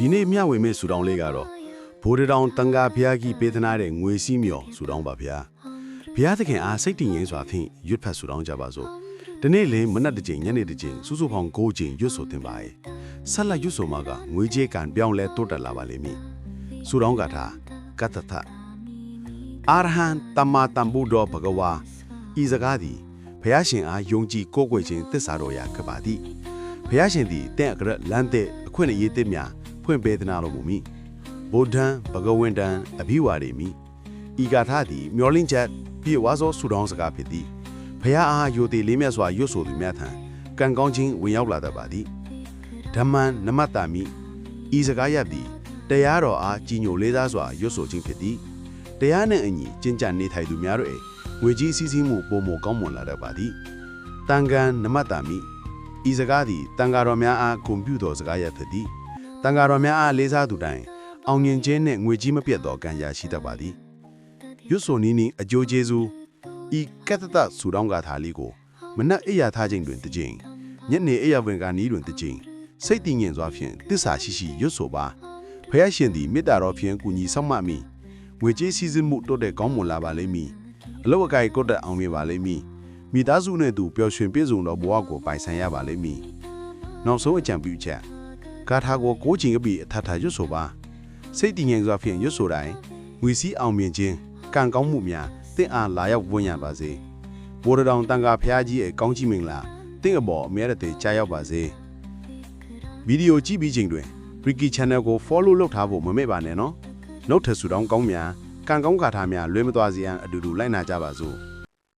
ဒီနေ့မျှဝေမယ့်ဆူတောင်းလေးကတော့ဘိုးတတောင်တန်ဃာဘုရားကြီးပေးသနာတဲ့ငွေစည်းမြော်ဆူတောင်းပါဗျာဘုရားသခင်အားစိတ်တည်ငြိမ်စွာဖြင့်ရွတ်ဖတ်ဆူတောင်းကြပါစို့ဒီနေ့လင်းမနက်တစ်ချိန်ညနေတစ်ချိန်စုစုပေါင်း9ချိန်ရွတ်ဆိုသင်ပါရဲ့ဆက်လက်ရွတ်ဆိုမှာကငွေကြေးကံပြောင်းလဲတိုးတက်လာပါလိမ့်မည်ဆူတောင်းကထာကတ္တထအာရဟံတမ္မာတမ္ဗုဒ္ဓဘဂဝါဤစကားသည်ဘုရားရှင်အားယုံကြည်ကိုးကွယ်ခြင်းသစ္စာတော်ရာခပ်ပါသည်ဘုရားရှင်သည်တင့်အကြက်လမ်းတဲ့အခွင့်အရေးတစ်များ ဖွင့်ပေးသနာတော်မူမိဗုဒ္ဓံဘဂဝန္တံအဘိဝါဒေမိဤဂါထာသည်မျောလင့်ချက်ပြည့်ဝါသောဆုတောင်းစကားဖြစ်သည်ဘုရားအားယိုသေးလေးမြတ်စွာရွတ်ဆိုသူများထံကံကောင်းခြင်းဝင်ရောက်လာတတ်ပါသည်ဓမ္မံနမတ္တာမိဤစကားရပ်သည်တရားတော်အားကြီးညိုလေးစားစွာရွတ်ဆိုခြင်းဖြစ်သည်တရားနှင့်အညီကျင့်ကြံနေထိုင်သူများတို့၏ငွေကြီးစည်းစည်းမှုပုံမကောင်းမွန်လာတတ်ပါသည်တန်ခံနမတ္တာမိဤစကားသည်တန်ဃာတော်များအားဂုဏ်ပြုသောစကားရဖြစ်သည် တန်ဃာတော်များအားလေးစားသူတိုင်းအောင်မြင်ခြင်းနှင့်ငွေကြီးမပြတ်သောကံရရှိတတ်ပါသည်ရွတ်ဆိုနီးနီးအကျိုးကျေးဇူးဤကတ္တတဆူတောင်းဂါထာလေးကိုမနက်အိယာထားခြင်းတွင်တစ်ကြိမ်ညနေအိယာဝင်ကနီးတွင်တစ်ကြိမ်စိတ်တည်ငြိမ်စွာဖြင့်တစ္ဆာရှိရှိရွတ်ဆိုပါဖယားရှင်သည်မေတ္တာတော်ဖြင့်ကူညီဆောင်မမိငွေကြေးစည်းစိမ်မှုတိုးတက်ကောင်းမွန်လာပါလိမ့်မည်အလောက်အကိုက်ကိုတက်အောင်မြင်ပါလိမ့်မည်မိသားစုနဲ့သူပျော်ရွှင်ပြည့်စုံသောဘဝကိုပိုင်ဆိုင်ရပါလိမ့်မည်။နောက်ဆုံးအကြံပြုချက် ဂါထာကိုကိုးချင်ကပ်ပြီးအထထရွတ်ဆိုပါစိတ်တည်ငြိမ်စွာဖြင့်ရွတ်ဆိုတိုင်းငွေစည်းအောင်မြင်ခြင်းကံကောင်းမှုများတင့်အားလာရောက်ဝန်းရပါစေ။ဘိုးတော်တန်ခါဖျားကြီးရဲ့ကောင်းချီးမင်္ဂလာတင့်အပေါ်အမြဲတည်းကြားရောက်ပါစေ။ဗီဒီယိုကြည့်ပြီးချိန်တွင် Ricky Channel ကို follow လုပ်ထားဖို့မမေ့ပါနဲ့နော်။နောက်ထပ်ဆူတောင်းကောင်းများကံကောင်းဂါထာများလွဲမသွားစေရန်အတူတူလိုက်နာကြပါစို့။